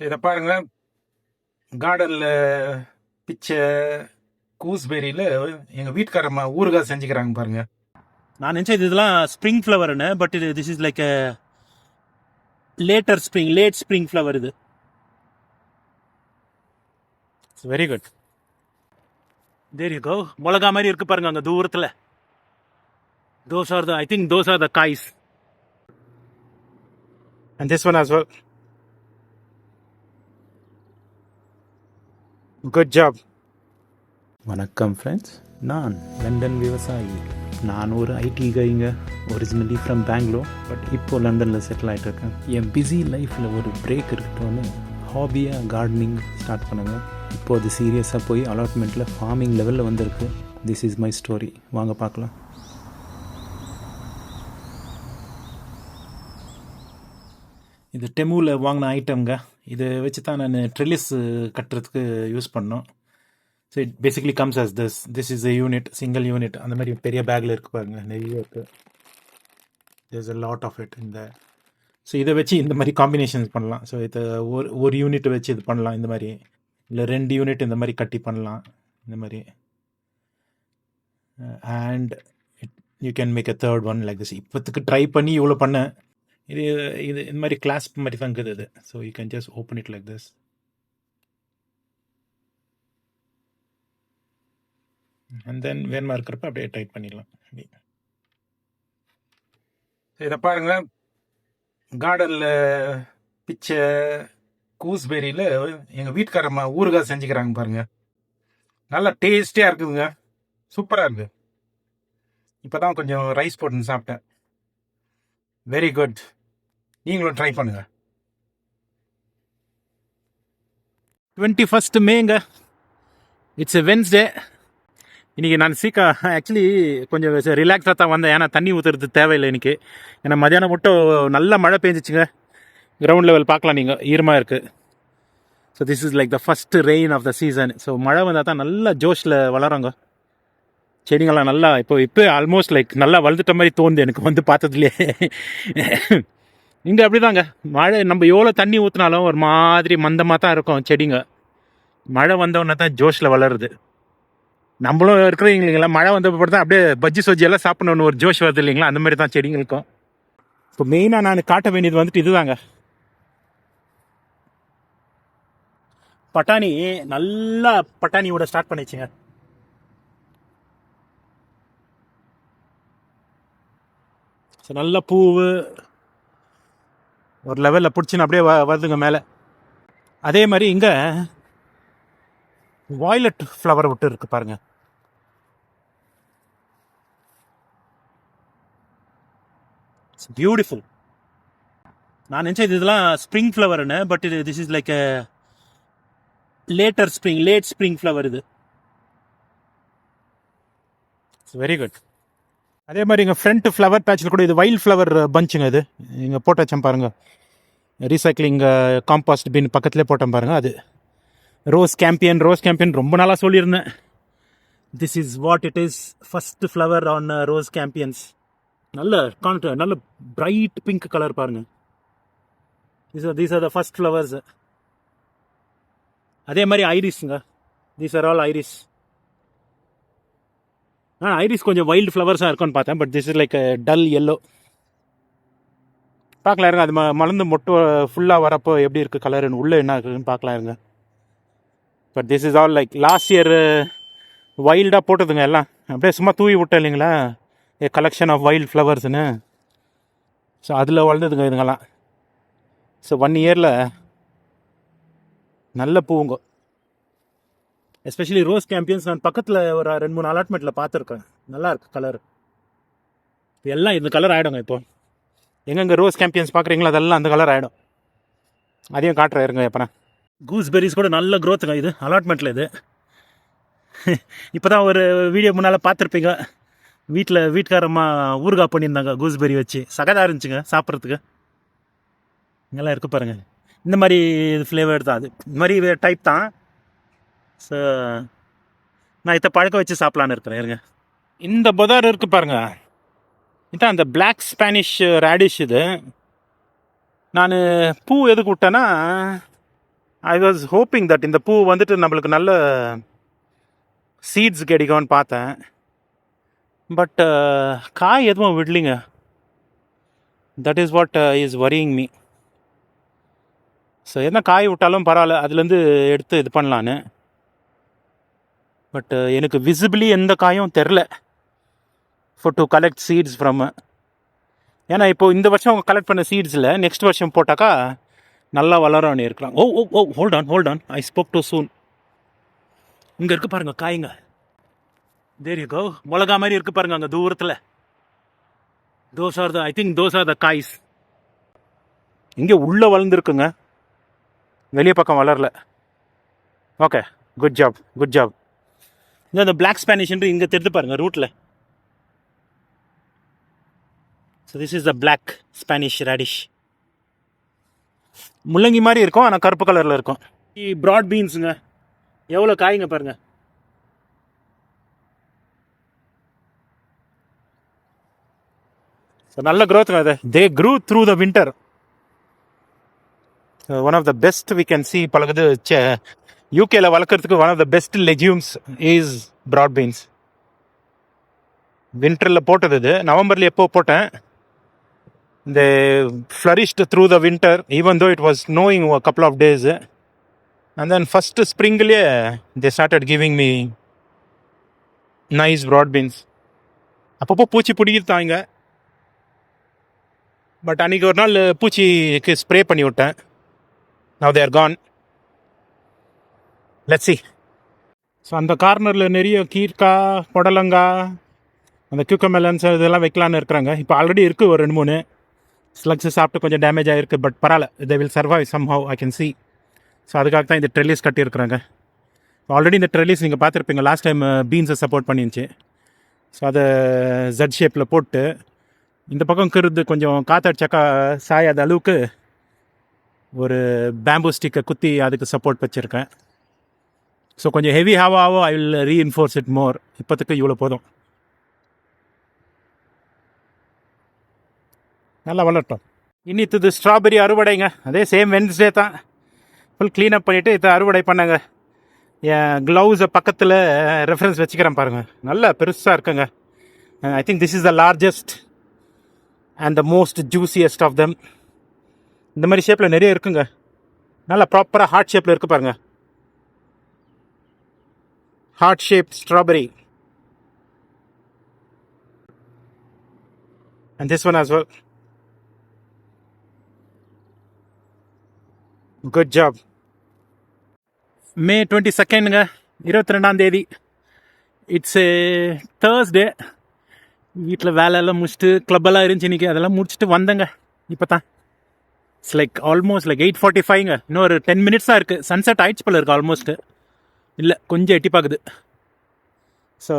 இதை பாருங்க கார்டனில் பிச்சை கூஸ்பெரியில் எங்கள் வீட்டுக்காரம்மா ஊறுகாய் செஞ்சுக்கிறாங்க பாருங்க. நான் நினச்சது இதெல்லாம் ஸ்ப்ரிங் ஃப்ளவர்னு பட் இது this is like later spring late spring flower இது. It's very good there you go மிளகா மாதிரி இருக்கு பாருங்க அங்கே தூரத்தில். Those are the I think those are the guys and this one as well good job வணக்கம் friends நான் London விவசாயி. நான் ஒரு ஐடி கைங்க. ஒரிஜினலி ஃப்ரம் பெங்களூர் பட் இப்போ லண்டனில் செட்டில் ஆகிட்டு இருக்கேன் என் பிஸி லைஃப்பில் ஒரு பிரேக் இருக்கட்டும்னு ஹாபியாக கார்டனிங் ஸ்டார்ட் பண்ணுங்க. இப்போ அது சீரியஸாக போய் அலாட்மெண்ட்டில் ஃபார்மிங் லெவலில் வந்திருக்கு. திஸ் இஸ் மை ஸ்டோரி வாங்க பார்க்கலாம். இது டெமுவில் வாங்கின ஐட்டம்ங்க இதை வச்சு தான் நான் ட்ரில்லிஸ் கட்டுறதுக்கு யூஸ் பண்ணோம். So it basically comes as this this is a unit single unit அந்த மாதிரி பெரிய பேக்கில் இருக்கு பாருங்க. நிறைய இருக்குது there's a lot of it இந்த ஸோ இதை வச்சு இந்த மாதிரி காம்பினேஷன்ஸ் பண்ணலாம். ஸோ இதை ஒரு ஒரு யூனிட் வச்சு இது பண்ணலாம். இந்த மாதிரி. இல்லை ரெண்டு யூனிட் இந்த மாதிரி கட்டி பண்ணலாம். இந்த மாதிரி. And it you can make a third one like this இப்போத்துக்கு try பண்ணி இவ்வளோ பண்ணேன். இது இது இந்த மாதிரி கிளாஸ் மாதிரி தான் இருக்குது இது so you can just open it like this and then வேணுமா இருக்கிறப்ப அப்படியே டைட் பண்ணிடலாம். இதை பாருங்க கார்டனில் பிச்சை கூஸ்பெரியில் எங்கள் வீட்டுக்காரம்மா ஊறுகாய் செஞ்சுக்கிறாங்க பாருங்க. நல்லா டேஸ்டியாக இருக்குதுங்க. சூப்பராக இருக்குது இப்போ தான் கொஞ்சம் ரைஸ் போட்டுன்னு சாப்பிட்டேன். வெரி குட் நீங்களும் ட்ரை பண்ணுங்க. டுவெண்ட்டி ஃபஸ்ட் மேங்க இட்ஸ் எ வென்ஸ்டே இன்றைக்கி நான் சீக்கா ஆக்சுவலி கொஞ்சம் ரிலாக்ஸாக தான் வந்தேன். ஏன்னா தண்ணி ஊற்றுறது தேவையில்லை எனக்கு ஏன்னா மதியானம் மட்டும் நல்ல மழை பெஞ்சிச்சுங்க. கிரவுண்ட் லெவல் பார்க்கலாம் நீங்கள் ஈரமாக இருக்குது so this is like the first rain of the season so மழை வந்தால் தான் நல்லா ஜோஷில் வளருங்க. செடிங்கள்லாம் நல்லா இப்போ இப்போ ஆல்மோஸ்ட் லைக் நல்லா வளர்த்துட்ட மாதிரி தோணுது எனக்கு வந்து பார்த்ததுலேயே. இங்கே அப்படிதாங்க. மழை நம்ம எவ்வளோ தண்ணி ஊற்றினாலும் ஒரு மாதிரி மந்தமாக தான் இருக்கும் செடிங்க. மழை வந்தவொடனே தான் ஜோஷில் வளருது. நம்மளும் இருக்கிறீங்க இல்லைங்களா மழை வந்த தான் அப்படியே பஜ்ஜி சொஜ்ஜி எல்லாம் சாப்பிடணும்னு ஒரு ஜோஷ் வருது இல்லைங்களா? அந்த மாதிரி தான் செடிங்களுக்கும். இப்போ மெயினாக நான் காட்ட வேண்டியது வந்துட்டு இதுதாங்க. பட்டாணி நல்லா பட்டாணியோட ஸ்டார்ட் பண்ணிச்சுங்க ஸோ நல்ல பூவு ஒரு லெவலில் பிடிச்சின்னு அப்படியே வ- வருதுங்க மேலே. அதே மாதிரி இங்கே வாய்லட் ஃப்ளவர் விட்டு இருக்கு பாருங்க. பியூட்டிஃபுல் நான் நினச்சது இதெல்லாம் ஸ்ப்ரிங் ஃப்ளவர்னு பட் இது this is like later spring late spring flower இது. வெரி குட் அதே மாதிரி எங்கள் ஃப்ரண்ட் ஃப்ளவர் பேட்சில் கூட இது வைல்ட் ஃப்ளவர் பஞ்சுங்க இது. இங்கே போட்டு வச்சேன் பாருங்க. ரீசைக்ளிங் காம்பாஸ்ட் பின் பக்கத்துலேயே போட்டேன் பாருங்கள் அது ரோஸ் கேம்பியன் ரோஸ் கேம்பியன் ரொம்ப நாளாக சொல்லியிருந்தேன். This is what it is first flower on rose campions நல்ல கான்ட் நல்ல பிரைட் பிங்க் கலர் பாருங்க. These are these are the first flowers அதே மாதிரி ஐரிஸுங்க these are all iris ah iris கொஞ்சம் வைல்டு ஃப்ளவர்ஸாக இருக்கும்னு பார்த்தேன். But this is like dull yellow பார்க்கலாம் இருங்க. அது ம மலர்ந்து மொட்டை ஃபுல்லாக வரப்போ எப்படி இருக்குது கலருன்னு உள்ளே என்ன இருக்குதுன்னு பார்க்கலாம் இருங்க. But this is all like last year வைல்டாக போட்டதுங்க எல்லாம். அப்படியே சும்மா தூவி விட்டேன் இல்லைங்களா? ஏ கலெக்ஷன் ஆஃப் வைல்ட் ஃப்ளவர்ஸ்னு ஸோ அதில் வளர்ந்ததுங்க இதுங்கெல்லாம். ஸோ ஒன் இயரில் நல்ல பூவுங்க. எஸ்பெஷலி ரோஸ் கேம்பியன்ஸ் நான் பக்கத்தில் ஒரு ரெண்டு மூணு அலாட்மெண்ட்டில் பார்த்துருக்கேன். நல்லா இருக்கு கலர் எல்லாம் இந்த கலர் ஆகிடுங்க இப்போ. எங்கெங்கே ரோஸ் கேம்பியன்ஸ் பார்க்குறீங்களோ அதெல்லாம் அந்த கலர் ஆகிடும் அதையும் காட்டுறேன் இருங்க எப்போனா கூஸ்பெரிஸ் கூட நல்ல க்ரோத்துங்க இது அலாட்மெண்ட்டில் இது. இப்போ தான் ஒரு வீடியோ முன்னால் பார்த்துருப்பீங்க. வீட்டில் வீட்டுக்காரம்மா ஊறுகாய் பண்ணியிருந்தாங்க கூஸ்பெரி வச்சு. சகதாக இருந்துச்சுங்க சாப்பிட்றதுக்கு. இங்கெல்லாம் இருக்கு பாருங்கள் இந்த மாதிரி இது ஃப்ளேவர் தான் அது. இந்த மாதிரி டைப் தான். ஸோ நான் இதை பழக்க வச்சு சாப்பிட்லான்னு இருக்கிறேன். இருங்க. இந்த புதார் இருக்கு பாருங்க. இதான் அந்த பிளாக் ஸ்பானிஷ் ரேடிஷ் இது. நான் பூ எதுக்கு விட்டேன்னா ஐ வாஸ் ஹோப்பிங் தட் இந்த பூ வந்துட்டு நம்மளுக்கு நல்ல சீட்ஸ் கிடைக்கும்னு பார்த்தேன். பட் uh, காய் எதுவும் விடலிங்க. That is what is worrying me so என்ன காய் விட்டாலும் பரவாயில்ல. அதுலேருந்து எடுத்து இது பண்ணலான்னு. பட் uh, எனக்கு விசிபிளி எந்த காயும் தெரில. For to collect seeds from ஏன்னா இப்போ இந்த வருஷம் கலெக்ட் பண்ண சீட்ஸில் நெக்ஸ்ட் வருஷம் போட்டாக்கா நல்லா வளரும்னு இருக்கலாம். Oh oh O hold on hold on I spoke too soon இங்கே இருக்கு பாருங்க காய்ங்க. தேர் கோ மிளகா மாதிரி இருக்கு பாருங்க அங்கே தூரத்தில். Those are the I think those are the guys. இங்கே உள்ளே வளர்ந்துருக்குங்க. வெளியே பக்கம் வளரல. Okay good job good job இந்த அந்த பிளாக் ஸ்பானிஷ்ன்ட்டு இங்கே தெரிந்து பாருங்க ரூட்டில் so this is the black Spanish radish முள்ளங்கி மாதிரி இருக்கும் ஆனால் கருப்பு கலரில் இருக்கும். ப்ராட் பீன்ஸுங்க எவ்வளோ காய்ங்க பாருங்க. ஸோ நல்ல க்ரோத்துங்க அது. They grew through the winter one of the best we can see பழகுது யூகேல வளர்க்குறதுக்கு one of the best legumes is broad beans வின்டரில் போட்டது இது. நவம்பரில் எப்போ போட்டேன்? இந்த flourished through the winter even though it was knowing couple of days and then first ஸ்ப்ரிங்லேயே they started giving me nice broad beans அப்பப்போ பூச்சி பிடிக்கிட்டாங்க பட் அன்றைக்கி ஒரு நாள் பூச்சிக்கு ஸ்ப்ரே பண்ணி விட்டேன். Now they're gone let's see so அந்த கார்னரில் நிறைய கீர்க்காய் புடலங்காய் அந்த கியூக்கமெலன்ஸ் இதெல்லாம் வைக்கலான்னு இருக்கிறாங்க. இப்போ ஆல்ரெடி இருக்குது ஒரு ரெண்டு மூணு. ஸ்லக்ஸ் சாப்பிட்டு கொஞ்சம் டேமேஜ் ஆகிருக்கு பட் பரவாயில்ல. They will survive somehow I can see so அதுக்காக தான் இந்த ட்ரெல்லிஸ் கட்டியிருக்கிறாங்க. ஆல்ரெடி இந்த ட்ரெல்லிஸ் நீங்கள் பார்த்துருப்பீங்க லாஸ்ட் டைம் பீன்ஸை uh, சப்போர்ட் பண்ணிருந்துச்சு. ஸோ அதை ஜட் ஷேப்பில் போட்டு இந்த பக்கம் கருது கொஞ்சம் காத்தடிச்சாக்கா சாயாத அளவுக்கு ஒரு பேம்பு ஸ்டிக்கை குத்தி அதுக்கு சப்போர்ட் வச்சுருக்கேன். ஸோ கொஞ்சம் heavy ஹாவாவோ I will reinforce it more இப்போத்துக்கு இவ்வளோ போதும். நல்லா வளரட்டும். இன்னித்து ஸ்ட்ராபெரி அறுவடைங்க. அதே சேம் வென்ஸ்டே தான். ஃபுல் க்ளீனப் பண்ணிவிட்டு இதை அறுவடை பண்ணுங்க. என் க்ளவுஸை பக்கத்தில் ரெஃபரன்ஸ் வச்சுக்கிறேன் பாருங்கள் நல்லா பெருசாக இருக்குங்க. I think this is the largest and the most juiciest of them இந்த மாதிரி ஷேப்பில் நிறைய இருக்குங்க. நல்லா ப்ராப்பராக ஹார்ட் ஷேப்பில் இருக்குது பாருங்கள் heart shape strawberry and this one as well good job May twenty செகண்டுங்க இருபத்தி ரெண்டாம் தேதி. இட்ஸ் ஏ தேர்ஸ்டே வீட்டில் வேலையெல்லாம் முடிச்சுட்டு கிளப்பெல்லாம் இருந்துச்சு இன்றைக்கி அதெல்லாம் முடிச்சுட்டு வந்தேங்க. இப்போ தான் it's like almost like eight forty ஃபைவ்ங்க இன்னும் ஒரு டென் மினிட்ஸாக இருக்குது சன்செட் ஆயிடுச்சு போல இருக்குது ஆல்மோஸ்ட்டு இல்லை கொஞ்சம் எட்டி பார்க்குது ஸோ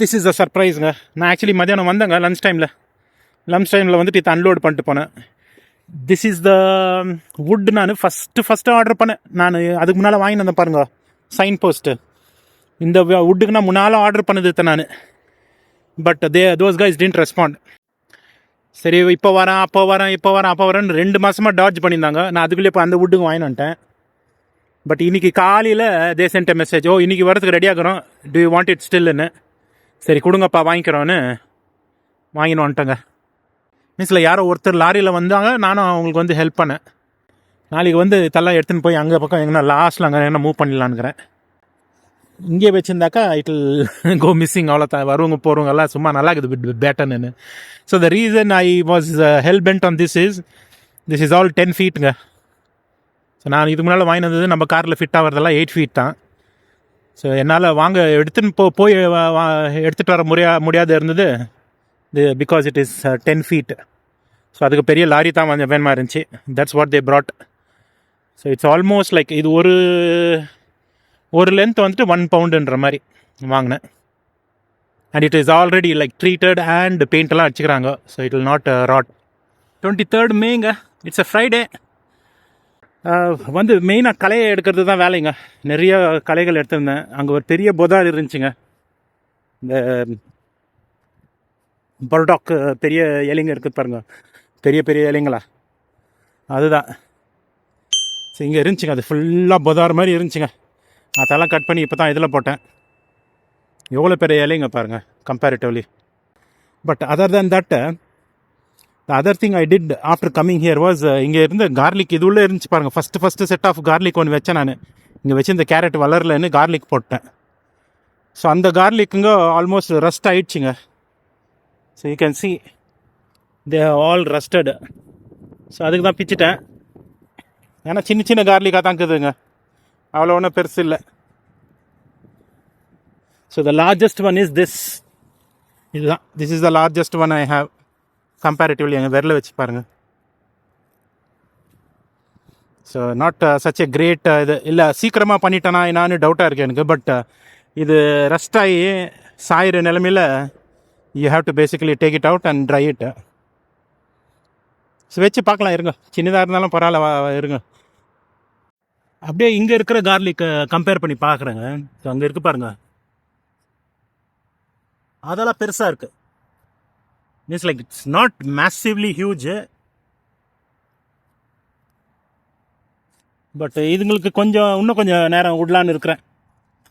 திஸ் இஸ் அ சர்ப்ரைஸுங்க நான் ஆக்சுவலி மதியானம் வந்தேங்க லன்ச் டைமில் லன்ச் டைமில் வந்துட்டு இதை அன்லோட் பண்ணிட்டு போனேன். திஸ் இஸ் த வுட் நான் ஃபஸ்ட்டு ஃபஸ்ட்டு ஆர்டர் பண்ணேன். நான் அதுக்கு முன்னால் வாங்கி வந்தேன் பாருங்க. சைன் போஸ்ட்டு இந்த வுட்டுக்கு நான் முன்னால் ஆர்டர் பண்ணது நான். But they those guys tend respond சரி இப்போ வரேன் அப்போ வரேன் இப்போ வரேன் அப்போ வரேன்னு ரெண்டு மாதமாக டார்ஜ் பண்ணியிருந்தாங்க. நான் அதுக்குள்ளே இப்போ அந்த வுட்டுக்கு வாங்கினுட்டேன் பட் இன்னைக்கு காலையில் தே சென்ட் மெசேஜ் ஓ இன்னைக்கு வரதுக்கு ரெடி ஆகிறோம். டு யூ வாண்ட் இட் ஸ்டில்லுன்னு சரி கொடுங்கப்பா வாங்கிக்கிறோன்னு வாங்கின்னு வந்துட்டேங்க. மீன்ஸில் யாரோ ஒருத்தர் லாரியில் வந்தாங்க. நானும் அவங்களுக்கு வந்து ஹெல்ப் பண்ணேன். நாளைக்கு வந்து இதெல்லாம் எடுத்துன்னு போய் அங்கே பக்கம் எங்கன்னா லாஸ்ட்டில் அங்கே என்ன மூவ் பண்ணலான்னுக்கிறேன் இங்கே வச்சுருந்தாக்கா இட் கோ மிஸ்ஸிங் அவ்வளோ தான் வருவங்க போகிறவங்க எல்லாம் சும்மா நல்லா இருக்குது pattern so the reason I was help bent on this is this is all ten ஃபீட்டுங்க நான் இதுக்கு முன்னால் வாங்கி வந்தது நம்ம காரில் ஃபிட் ஆகிறதெல்லாம் எயிட் ஃபீட் தான். ஸோ என்னால் வாங்க எடுத்துன்னு போ போய் வா- எடுத்துகிட்டு வர முடியா முடியாத இருந்தது. இது because it is ten feet so அதுக்கு பெரிய லாரி தான் வந்து வேணுமா இருந்துச்சு. That's what they brought so it's almost like இது ஒரு ஒரு லென்த் வந்துட்டு ஒன் பவுண்டுன்ற மாதிரி வாங்கினேன். And it is already like treated and பெயிண்ட்லாம் அடிச்சுக்கிறாங்க. So it will not rot twenty third மேங்க it's a Friday வந்து மெயினாக கலையை எடுக்கிறது தான் வேலைங்க. நிறைய கலைகள் எடுத்திருந்தேன். அங்கே ஒரு பெரிய பொதார் இருந்துச்சுங்க. இந்த பர்டாக் பெரிய இலைங்க இருக்குது பாருங்க. பெரிய பெரிய இலைங்களா? அதுதான். ஸோ இங்கே இருந்துச்சுங்க. அது ஃபுல்லாக புதார் மாதிரி இருந்துச்சுங்க. அதெல்லாம் கட் பண்ணி இப்போ தான் இதில் போட்டேன். எவ்வளோ பெரிய இலைங்க பாருங்கள் comparatively but other than that the other thing I did after coming here was இங்கே இருந்த கார்லிக் இது உள்ளே இருந்துச்சு பாருங்கள் first first set of garlic ஒன்று வச்சேன் நான். இங்கே வச்சு இந்த கேரட் வளரலன்னு கார்லிக் போட்டேன். ஸோ அந்த கார்லிக்குங்க ஆல்மோஸ்ட் ரஸ்ட் ஆயிடுச்சுங்க. So you can see they all rusted so அதுக்கு தான் பிச்சுட்டேன். ஏன்னா சின்ன சின்ன கார்லிக்காக தான் இருக்குதுங்க அவ்வளோ ஒன்றும் பெருசு இல்லை. So the largest one is this இதுதான். This is the largest one I have comparatively எங்கள் விரல வச்சு பாருங்கள் so not such a great இது இல்லை சீக்கிரமாக பண்ணிட்டேனா என்னான்னு டவுட்டாக இருக்குது எனக்கு பட் uh, இது ரஸ்ட் ஆகி சாயிற நிலமையில் you have to basically take it out and dry it so வச்சு பார்க்கலாம் இருங்க. சின்னதாக இருந்தாலும் பரவாயில்ல வா- இருங்க. அப்படியே இங்கே இருக்கிற கார்லிக் கம்பேர் பண்ணி பார்க்குறேங்க. ஸோ அங்கே இருக்கு பாருங்க. அதெல்லாம் பெருசாக இருக்குது means like it's not massively huge but இதுங்களுக்கு கொஞ்சம் இன்னும் கொஞ்சம் நேரம் விடலான்னு இருக்கிறேன்.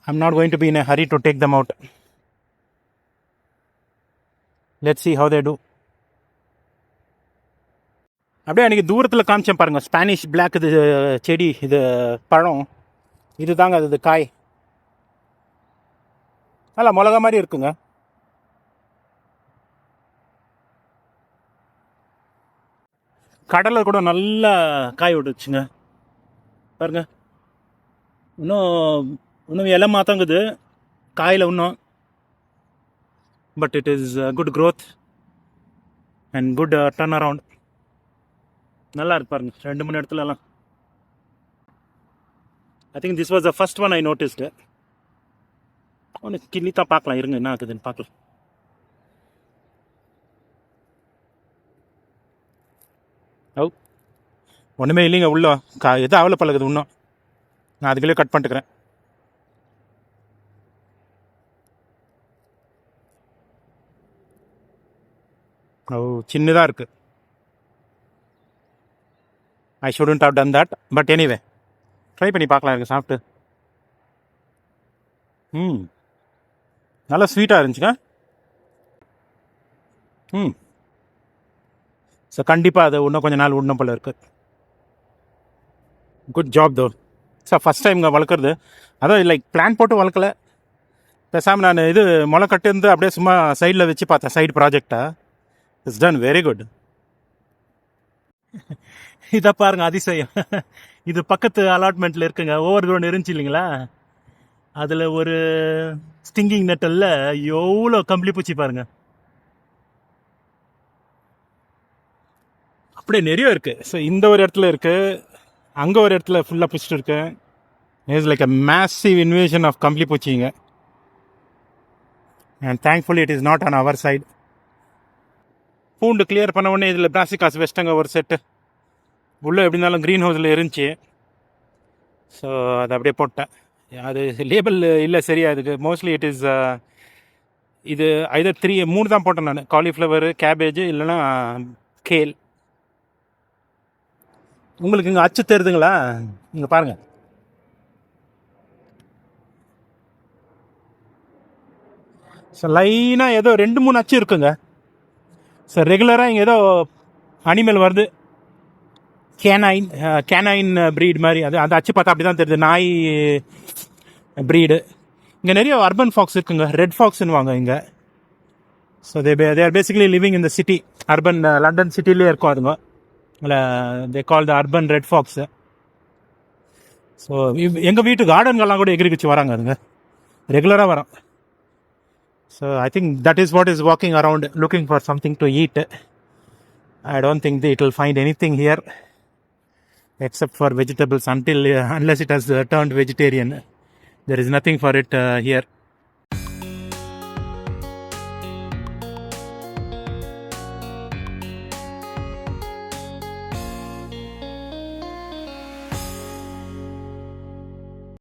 I'm not going to be in hurry to take them out let see how they do அப்படியே அன்றைக்கி தூரத்தில் காமிச்சேன் பாருங்கள் ஸ்பானிஷ் பிளாக் இது செடி இது பழம். இது தாங்க அது இது காய். நல்லா மிளகா மாதிரி இருக்குங்க. கடலை கூட நல்லா காய் விட்டுச்சுங்க. பாருங்க. இன்னும் இன்னும் இலை மாத்தங்குது. காயில் இன்னும். But it is good growth and good turn around நல்லா இருக்கு பாருங்க. ரெண்டு மூணு இடத்துலலாம். I think this was the first one I noticed ஒன்று கிள்ளி தான் பார்க்கலாம். இருங்க என்ன ஆகுதுன்னு பார்க்கலாம் ஓ ஒன்றுமே இல்லைங்க உள்ள கா எது அவலை பழகுது இன்னும். நான் அதுக்குள்ளே கட் பண்ணிட்டுக்கிறேன். ஓ சின்னதாக இருக்குது I shouldn't have done that but anyway try பண்ணி பார்க்கலாம் இருக்கு சாப்பிட்டு. ம். நல்லா ஸ்வீட்டாக இருந்துச்சுங்க ம். ஸோ கண்டிப்பாக அது இன்னும் கொஞ்ச நாள் விடணும் போல இருக்குது good job though sir first time இங்கே வளர்க்குறது. அதான் லைக் பிளான் போட்டு வளர்க்கல. பேசாமல் நான் இது முளை கட்டு அப்படியே சும்மா சைடில் வச்சு பார்த்தேன் சைடு ப்ராஜெக்டாக இட்ஸ் டன் வெரி குட் இதை பாருங்க அதிசயம். இது பக்கத்து அலாட்மெண்ட்டில் இருக்குங்க. ஓவர் கிரவுண்ட் இருந்துச்சு இல்லைங்களா? அதில் ஒரு ஸ்டிங்கிங் நெட்டலில் எவ்வளோ கம்பளி பூச்சி பாருங்க. அப்படியே நிறைய இருக்கு. ஸோ இந்த ஒரு இடத்துல இருக்கு. அங்கே ஒரு இடத்துல ஃபுல்லாக பிடிச்சிட்டு இருக்கேன். Is like a massive invasion of கம்ப்ளி பூச்சிங்க. And thankfully it is not on our side பூண்டு கிளியர் பண்ண உடனே இதில் பிளாஸ்டிக் வெஸ்ட்டங்க ஒரு செட்டு உள்ளே எப்படி இருந்தாலும் க்ரீன் ஹவுஸில் இருந்துச்சு ஸோ அதை அப்படியே போட்டேன். அது லேபிள் இல்லை சரியா இதுக்கு மோஸ்ட்லி இட் இஸ் இது ஐதர் த்ரீ மூணு தான் போட்டேன் நான். காலிஃப்ளவர் கேபேஜ் இல்லைன்னா கேல் உங்களுக்கு இங்கே அச்சு தெரியுதுங்களா இங்கே பாருங்கள் ஸோ லைனாக ஏதோ ரெண்டு மூணு அச்சு இருக்குங்க. சார் ரெகுலராக இங்கே ஏதோ அனிமல் வருது. கேனைன் கேனைன் ப்ரீட் மாதிரி. அது அந்த அச்சு பார்த்தா அப்படி தான் தெரியுது. நாய் ப்ரீடு இங்கே நிறைய அர்பன் ஃபாக்ஸ் இருக்குங்க. ரெட் ஃபாக்ஸ்னு வாங்க இங்கே. So they they are basically living இந்த சிட்டி அர்பன் லண்டன் சிட்டிலே இருக்கும் அதுங்க. They call the urban red fox so எங்கள் வீட்டு கார்டன்கள்லாம் கூட எகிரி குச்சி வராங்க அதுங்க. ரெகுலராக வரோம். So I think that is what is walking around looking for something to eat I don't think it will find anything here except for vegetables until unless it has turned vegetarian there is nothing for it here